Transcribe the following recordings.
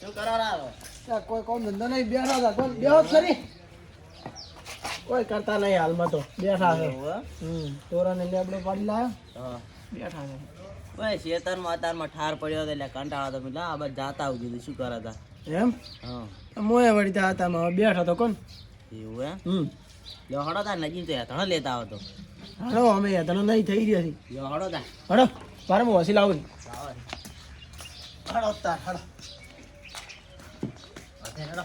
શું કરો કોઈ કરતા નહીં હાલમાં તો બેઠા છે બેઠા હતો કોણ એવું એમ હમ લ્યો હડો તા તો હેઠળ લેતા આવતો હાલો અમે તને નહીં થઈ રહ્યા છે લ્યો હડો તા હડો મારે હું હસી લાવું. હડો તાર હડો હશે હેડો.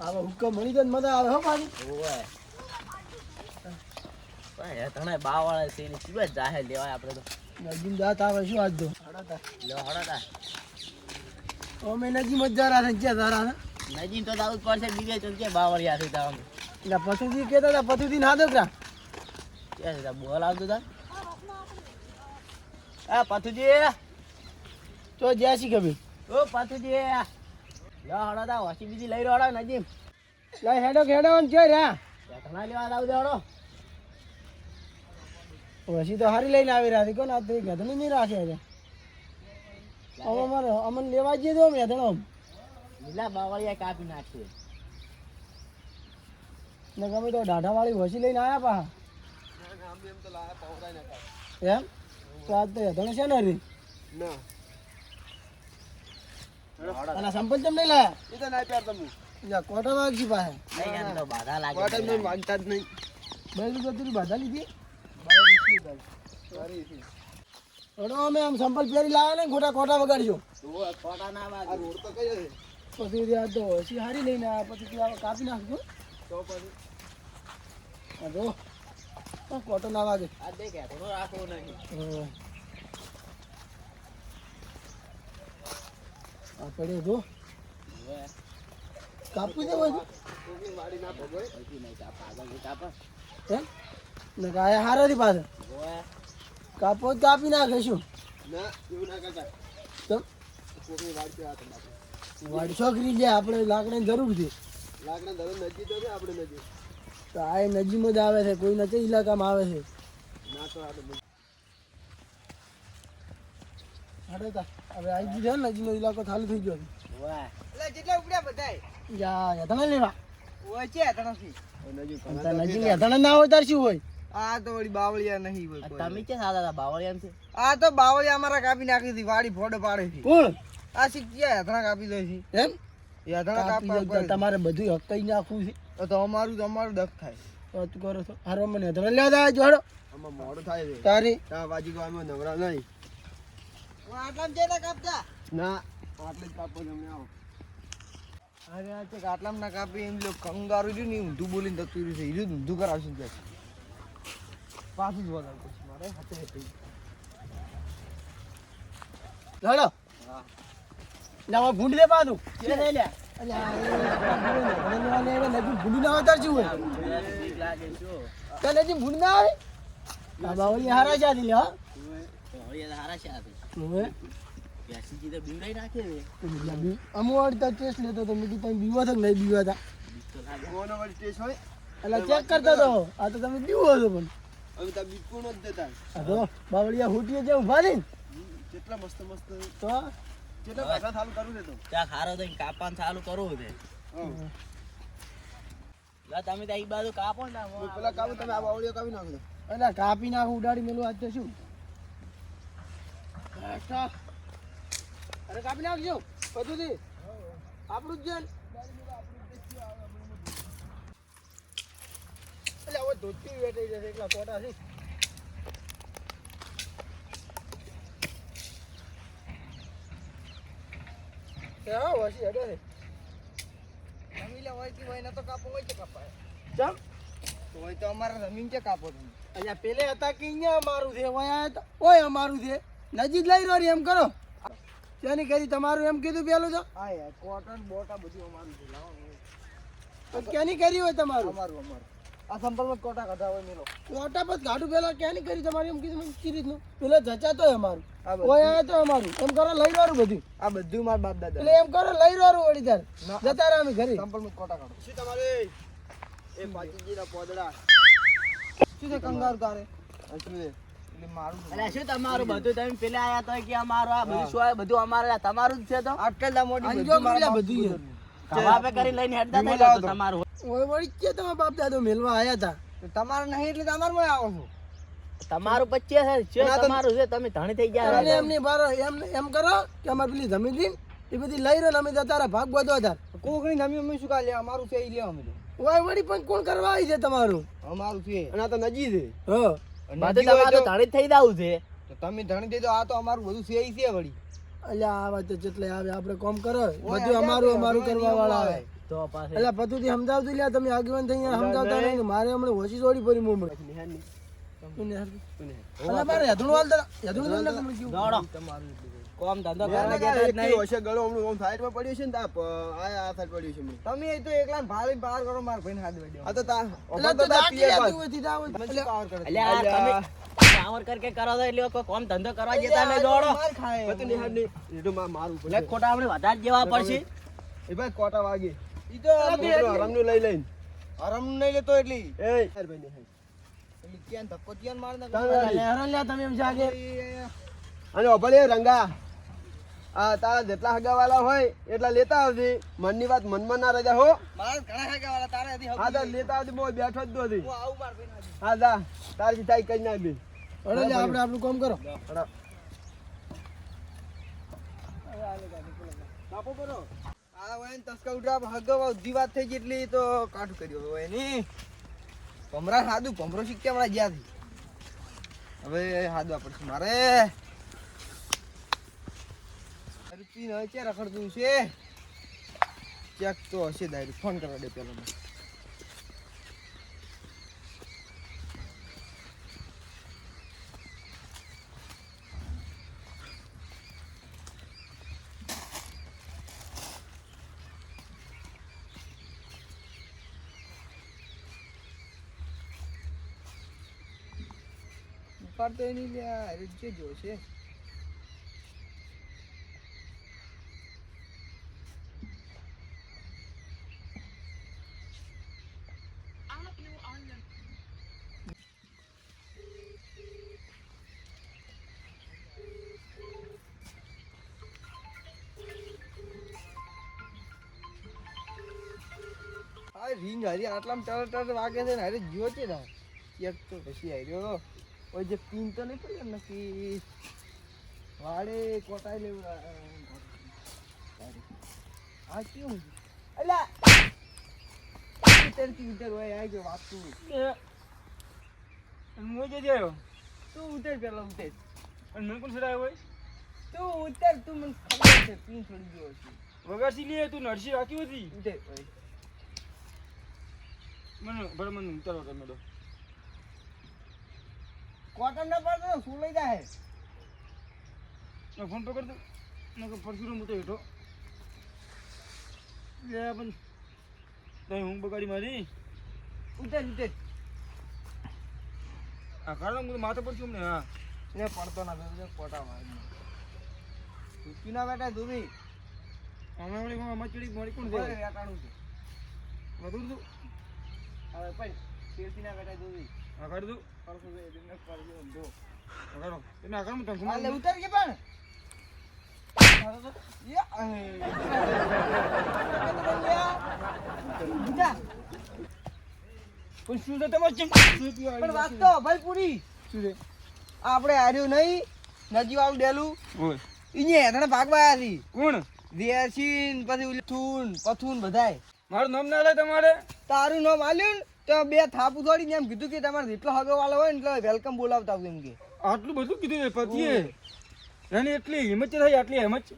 હવે હુક્કો મળી જાય મજા આવે હો પાછી. ઓય હેઠળ બાવાળા છે એની શીબત જાહે લેવાય આપણે તો નજીમ જાત આવે શું આજ તો હડો તાર હડો તા નજીમ જ જરા ને તારા છે નજીક તો દાવું પડશે બીજે તો કે બાવળિયા થઈ જવાનું એટલે પશુજી કહેતા હતા પશુજી ના દોકરા બોલ આવતો તા આ પાથુજી તો જ્યાસી કભી ઓ પાથુજી લો હડો તા વસી બીજી લઈ રહ્યો હડો નજીમ. લઈ હેડો હેડો ને જોઈ રહ્યા? ઘણા લેવા લાવ દે હડો પછી તો હારી લઈને આવી રહ્યા છે. કોણ આ તો ગધની નહીં રાખે છે. હવે અમારે અમને લેવા જઈએ તો મેં ધણો લીલા બાવળિયા કાપી નાખીએ. ને ગમે તો ડાઢા વાળી વસી લઈને આવ્યા પા એમ? તો આજ તો છે ને રી અને ચમ નહીં લાયા? યા કોટા વાગજી પાસે નહીં એમ તો બાધા લાગે બેલ ગતિરી બાધા લીધી? અમે આમ સંપલ પહેરી લાવ્યા ને ખોટા કોટા વગાડજો. ના વાગે. પછી ત્યાં તો હસી હારી લઈને આ પછી તું કાપી નાખજો આ જો. આ કોટો ના વાગે આ દેખ થોડો રાખવો નહીં આ પડ્યો જો. કાપી દે હોય હજી નહીં કાપા આગળ કાપા એમ ને ગાય હારે પાછળ ઓવે. કાપો કાપી નાખે શું? તો વાડી છોકરી લે આપણે લાકડાની જરૂર છે. તો આ એ નજીમ જ આવે છે કોઈ નથી ઇલાકામાં આવે છે. તા હવે આવી ગયું છે ને ઇલાકો ચાલુ થઈ ગયો. યા લેવા. ના હોય તાર શું હોય. આ તો વળી બાવળિયા નહીં હોય તમે કે સાદા હતા બાવળિયા છે? આ તો બાવળિયા અમારા કાપી નાખી હતી વાડી ફોડો પાડે છે. કોણ? આ શીખ્યા યાત્રા કાપી દે છે? એમ? યાત્રા કાપી તો. તમારે બધું હકાઈ નાખવું છે. તો તો અમારું તો અમારું દખ થાય. તો કરો છો. હારો મને તમે લેવા દા જોડો આમાં મોડું થાય છે. તારી. ત્યાં બાજી ગો અમે નવરા નહીં. આટલામાં જઈને કાપતા? ના આટલે જ કાપો તમને આવો. અરે આ ચેક આટલામાં ના કાપી એમ લો કંગારું જો ને ઊંધું બોલીને જતું રહ્યું છે. એ ઊંધું કરાવશે કે પાછું જ વધારે પછી મારે. હાથે હાથે જોડો લાવા ભૂંડ દે પાછું. લેવા લે, ભૂંડ ના આવે તાર શું હોય. ભૂંડ ના આવે? હારા જાતી લે હારા છે આ તો. હવે? તો બીવડાઈ નાખે છે. અમુ વાળી ટેસ્ટ લેતો તો મેં તમે બીવા છો નહીં બીવા હતા? એટલે ચેક કરતા તો. આ તો તમે બીવો છો પણ. હવે તો જ દેતા બાવળિયા હુટીએ જે ઊભા ને કેટલા મસ્ત મસ્ત. તો કેટલા ભાષા ચાલુ કરું છે તો? ત્યાં ખારો થઈને કાપવાનું ચાલુ કરવું છે. લા, તમે ત્યાં ઈ બાજુ કાપો ને પેલા કાપો તમે આ બાવળીઓ કાપી નાખો એટલે કાપી નાખું ઉડાડી મેલું આજ તો શું? અરે કાપી નાખજો. બધું આપણું જ છે એટલે હવે ધોતી વેટાઈ જશે એટલા કોટા છે. હા, વસી હેડે છે. જમીલે હોય કે હોય ને તો કાપો હોય કે કપાય ચમ? હોય તો અમારે જમીન કે કાપો તમે? અહીંયા પેલે હતા કે અહીંયા અમારું છે તો ઓય અમારું છે. નજીક લઈ રહ્યો એમ કરો. ત્યાંની કરી? તમારું એમ કીધું પેલું તો? હા યાર કોટન બોટા બધું અમારું છે લાવો. ક્યાંની કરી હોય તમારું? અમારું અમારું. આ સંપલમાં કોટા કઢા હોય મેલો. કોટા પર ગાડું પેલા ક્યાંની કરી તમારું? એમ કીધું કઈ રીતનું. પેલા જચાતો અમારું. આ આયા તો અમારું. એમ કરો લઈ રહ્યું બધું. આ બધું મારા બાપ દાદા એટલે એમ કરો લઈ રહ્યું વળી તાર. જતા રહ્યા અમે ઘરે. સંપલમાં કોટા કાઢો. શું તમારે? એ પોદડા. શું છે કંગાર તારે? શું તમારું બધું તમે પેલા આયા તો કે અમારું આ બધું શું બધું અમારે તમારું જ છે તો? આટલા મોટી બધું બધું કરી લઈને હેડતા. તમારું. ઓય વળી ક્યાં તમારા બાપ દાદો મેલવા આયા હતા તો નહીં એટલે તમારે માં આવો છો. તમારું પચીસ છે છે તમારું છે તમે ધણી થઈ અને ગયા એમની બાર એમ એમ કરો કે અમારે પેલી જમીન રહી એ બધી લઈ રહ્યો અમે તારા ભાગ બધો હતા. કોકની જમીન અમે શું કાલે અમારું છે ઈ લેવા અમે ઓય વળી પણ કોણ કરવા આવી છે તમારું? અમારું છે. અને આ તો નજી છે. હ. બધું તમારું ધણી થઈ જવું છે. તો તમે ધણી દેજો આ તો અમારું બધું છે છે વળી. અલ્યા આ વાત જેટલે આવે આપણે કોમ કરો. બધું અમારું અમારું કરવા વાળા આવે. તો પાછું એટલે પતુથી સમજાવતું લ્યા તમે આગેવાન થઈ સમજાવતા નહીં. મારે હમણાં ઓછી જોડી પડી મું. કોમ ધંધો કરવા જતા જ નહીં. હશે, ગળો હમણાં પડ્યો છે ને તો આ આ- આ સાઈડ પડ્યું છે તમે તો એકલા લઈને પાર કરો મારા ભાઈને હાથ. તો પાવર કરો? આ તમે પાવર કરકે કરો તો એટલે કોઈ કોમ ધંધો કરવા જતા ને દોડો. માર ખાય. પતું નિહાળ નહીં. એ તો મા- મારું એટલે ખોટા આપણે વધાર જેવા પડશે. એ ભાઈ કોટા વાગે. ઈ તો આરામ બે હરામનું લઈ લઈને. આરામ નહીં લેતો એટલી. એ ભાઈ નિહાળ. એટલે ક્યાં ધક્કો ક્યાં માર? અલ્યા હેરાન તમે એમ જાગે. અને ઓભળે રંગા. આ તારા જેટલા હગાવાલા હોય એટલા લેતા આવજે. મનની વાત મનમાં ના રજા હો. મારા ઘણા હગાવાલા તારે હા તો લેતા આવજે બહુ બેઠો જ દોધી હું આવું માર ભાઈને હાજી. હા જા. તારી તાઈ કરી નાખી અરે લે આપણે આપણું કામ કરો. કાપો કરો. આ હોય ને તસકા ઉઠા હગાવા ઉધી વાત થઈ ગઈ એટલી તો કાઠું કર્યું હોયની. ભમરા હાદું ભમરો શીખ્યા હમણાં જ્યાંથી. હવે હાદવા પડશે મારે. રૂપી ન છે રખડતું છે? ચેક તો હશે દાયરું ફોન કરવા દે પેલો ય નહીં લ્યા અરે જે જોશે આ રીંગ હરી આટલામાં તરત તરત વાગે છે ને અરે જો છે ને. એક તો પછી આવ્યો તો નહીં પડી એમ નક્કી વાડે કોટાઈ લેવું આ- આ કેવું છે? અલા ઉતરતી ઉતર હોય આ જો વાત તું હું જે થયો તું ઉતર પેલા ઉતર અને મને કોણ સડાયો હોય તું ઉતર તું મને ખબર છે છોડી ગયો છે વગાસી લે તું નરસી રાખી હતી ઉતર. મને ભલે મને ઉતારો તમે તો કોટન ના પડતો શું લઈ જાય? ના ફોન પકડ દો ના પરસું હું તો હેઠો. લે પણ તઈ હું બગાડી મારી. ઉતર ઉતર આ કારણ હું માથા છું ને હા. ને પડતો ના તો કોટા વાળી. ચૂકી ના બેટા દૂરી અમે વળી હું મચડી મળી કોણ છે? વેટાણું છે. વધુ હવે પણ શેરથી ના બેટા દૂરી તમે આગળ હું હા, ઉતર કે પણ યા, એ. જા. પણ. શું છે તમારે પણ વાત તો ભાઈ પૂરી. શું છે? આપણે હાર્યું નહીં. નજી વાળું ડેલું. ઈને હેઠળ ભાગવા હતી કોણ? વેરસીન પછી ઓલી થૂન પથુન બધાય. મારું નામ ના લે તમારે? તારું નામ આલ્યું તો બે થાપુ થોડી એમ કીધું કે તમારે જેટલો હગો વાળો હોય ને એટલે વેલકમ બોલાવતા આવું એમ કે. આટલું બધું કીધું પતિએ એની એટલી હિંમત થઈ આટલી હિંમત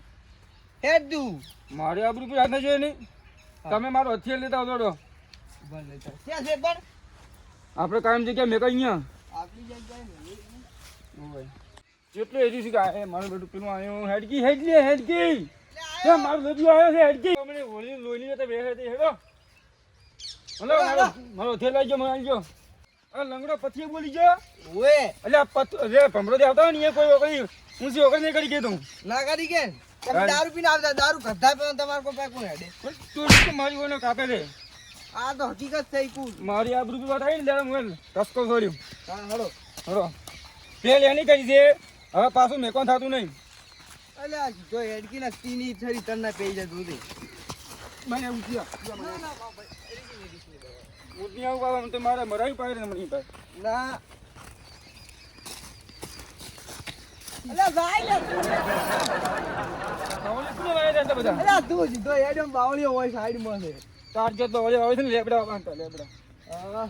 હે તું. મારે આબરૂ પર હાથ જોઈએ નહીં. તમે મારો હથિયાર લેતા આવતો ક્યાં છે પણ? આપણે કાયમ જગ્યા મેં કઈ અહીંયા. આપણી જગ્યાએ જેટલું એરી છે કે મારું બેટું પેલું આવ્યું હેડકી હેડકી હેડકી. એ મારું બધું આવ્યો છે હેડકી. અમને હોળી લોહીની તો તે હેડો. મારો મારો થેલ આવી ગયો મને આવી ગયો આ લંગડો પથીએ બોલી ગયો. ઓએ. એટલે પથ રે ભમરો દે આવતા ને એ કોઈ ઓકળી હું સી ઓકળી નહીં કરી ગયો તું. ના કરી કે? તમે દારૂ પીને આવતા દારૂ ગધા પીને તમારે કોઈ પાસે કોણ હેડે તું તો મારી ઓનો કાપે છે? આ તો હકીકત થઈ કુલ. મારી આબરૂ પર વાત આવી ને ત્યારે હું રસ્તો છોડ્યું. હા હળો. હલો પેલ એની કરી છે હવે પાછું મેકોન થતું નહીં. અલ્યા જો હેડકીના તીની છરી તરના પેઈ જાય દૂધી મને આવું બાબા તો મારે મરાવી પાડે મરી પાડે ના. અલા જાય ને હવે શું વાય બધા? અલ્યા તું સીધો હેડમ બાવળીઓ હોય સાઈડમાં છે. તાર જો તો હવે આવે છે ને લેબડા બાંધતા લેબડા. આહા.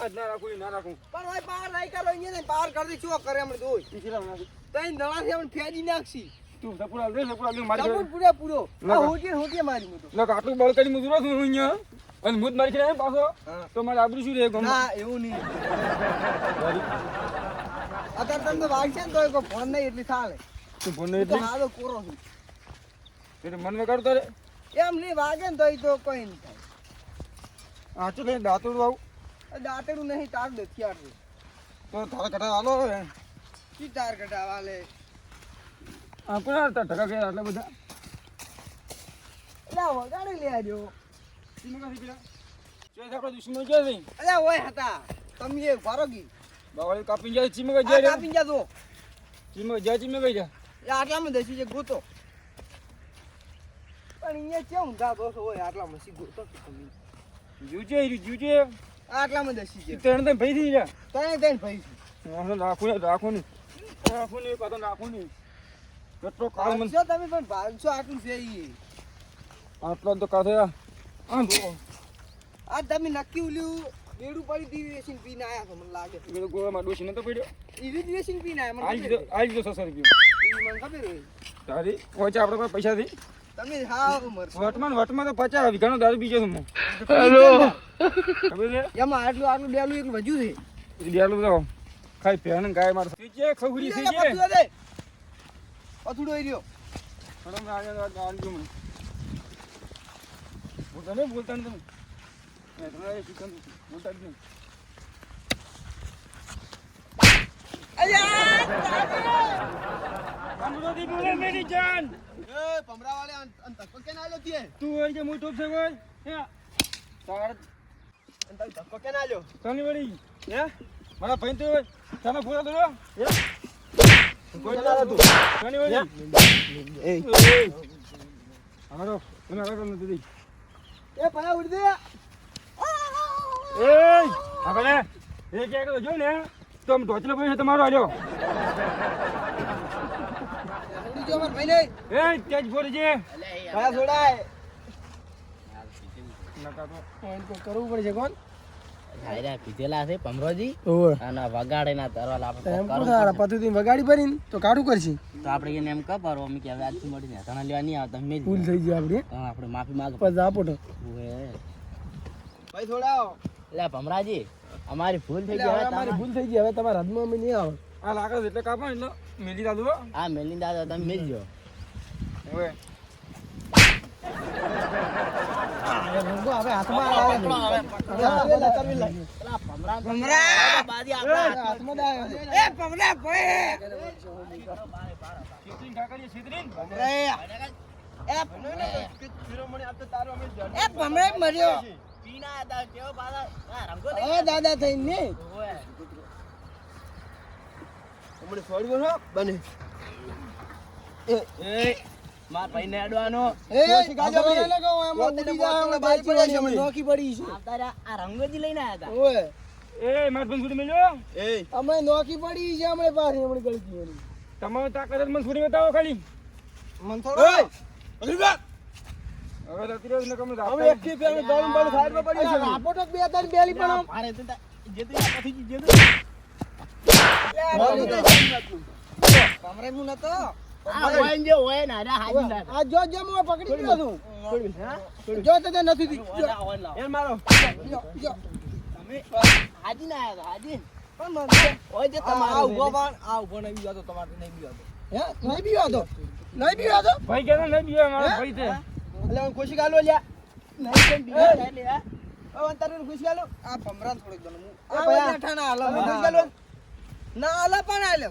આજ ના રાખું ના રાખું. પણ ભાઈ પાર નહીં કરો અહીંયા ને પાર કરી દે શું કરે હમણાં દોય ઈશીલા નાખી. તઈ ફેરી નાખશી. તું સપુરા લે સપુરા લે મારી પૂરે પૂરો. આ મારી મૂતો લોક આટલું બળ કરી મુજરો છું અહીંયા? અને મુદ મારી ખેડે પાછો? તો મારે આબરૂ શું રે ગમ ના એવું નહીં. અત્યારે તમને વાગશે ને તો ફોન નહીં એટલી ચાલે તું ફોન હું તો એટલે હાલો કોરો છું. એટલે? મન કરતો રે. એમ નહીં વાગે ને તો ઈ તો કોઈ નહીં થાય. આ ચલે દાંતડું આવું? દાતરું નહીં તાર દે થિયાર તો તાર કટા હાલો કી તાર કટાવા લે આ કોણ ઢગા ગયા આટલા બધા? એટલે વગાડી લે આજો. આપણા દુશ્મન ક્યાં છે અલ્યા ઓય હતા તમે એ ફારો કી બાવળી કાપીને જાય ચીમકા આ જાય કાપી જા તો ચીમકા જાય ચીમકા જાય એ આટલામાં દસી છે ગોતો પણ અહીંયા કેમ ઊંધા બસ હોય આટલામાં સી ગોતો જુજે જુજે આટલામાં દસી છે ત્રણ ત્રણ ભાઈ થઈ ગયા તને તને ભાઈ છે રાખું રાખું ને રાખું ને પાછો રાખું ને કેટલો કાળ મન તમે પણ ભાગશો આટલું છે આટલો તો જો આ તમે નક્કી ઉલ્યું બેડું પડી દીવી વેસીને પીને આયા છો મને લાગે પેલો ગોળામાં ડોસી નતો પડ્યો. જ વેસીને પીને આયા મને આજ ખબર આજ તો સસર મને ખબર હોય. તારી ઓછા આપણે પાસે પૈસા થી તમે હા ઉમર વટમાં વટમાં તો પચાસ વીઘાનો દારૂ પીજો છું હું. ખબર છે? એમાં આટલું આટલું ડેલું એકલું વધ્યું છે. બેલું તો ખાઈ પહેણ ગાય માર થઈ છે ખવડી થઈ છે પથુડો રહ્યો. આગળ આગળ મને. નહીં બોલતા ને તમે. તમારે શીખવાનું. બોલતા જ નહીં. મેરી ભાઈ તો તમે વળી. એ. અમારો તમે આગળ નથી એ પરા ઉડી દે. એ આપણે એ ક્યાંક તો જો ને તો આમ ટોચલો પડ્યો છે તમારો આલ્યો. ઉડી જો માર ભાઈ ને એ છોડાય. નકા તો. પોઈન્ટ કો કરવું પડશે કોણ? પીધેલા છે પમરોજી અને વગાડે ના તરવાલ આપણે વગાડી ભરીને તો કાઢું કરશી? તો આપણે એને એમ કપારો અમે કે હવે આજથી લેવા નહીં આવતા મેં ભૂલ થઈ ગઈ આપણે આપણે માફી માંગ. પછી આપો તો ભાઈ છોડાવો એટલે ભમરાજી અમારી ભૂલ થઈ ગઈ અમારી ભૂલ થઈ ગઈ હવે તમારા હાથમાં અમે નહીં આવે. આ લાકડ એટલે કાપો એટલે મેલી દાદુ હા. આ મેલિન દાદા તમે મેલજો. હવે મર્યો દાદા થઈને ને હમણાં હમણે બને. એ માર ભાઈને અડવાનો એ ખબર ના લગાવો, એમાં ઉડી જાય, એમાં બાજી પડી છે, એમાં પડી છે. આવતા આ રંગોજી લઈને આવ્યા હતા ઓય, એ માર બંધ છોડી મેલ્યો? એ. અમે નોખી પડી છે હમણાં પાછી હમણાં ગળકી એની. તમારો તાકાત મને છોડી બતાવો ખાલી. મન થોડો હવે રાત્રે જ નકમ રાત અમે એકથી પેલું દોડું બાળું સાઈડમાં પડ્યું અરે છે આપો તો બે ત્રણ બેલી પણ આમ. મારે તો જે તું આ જે તું ભમરા હું નતો. ખુશી ગાલો લ્યા. ના હાલો પણ હાલો.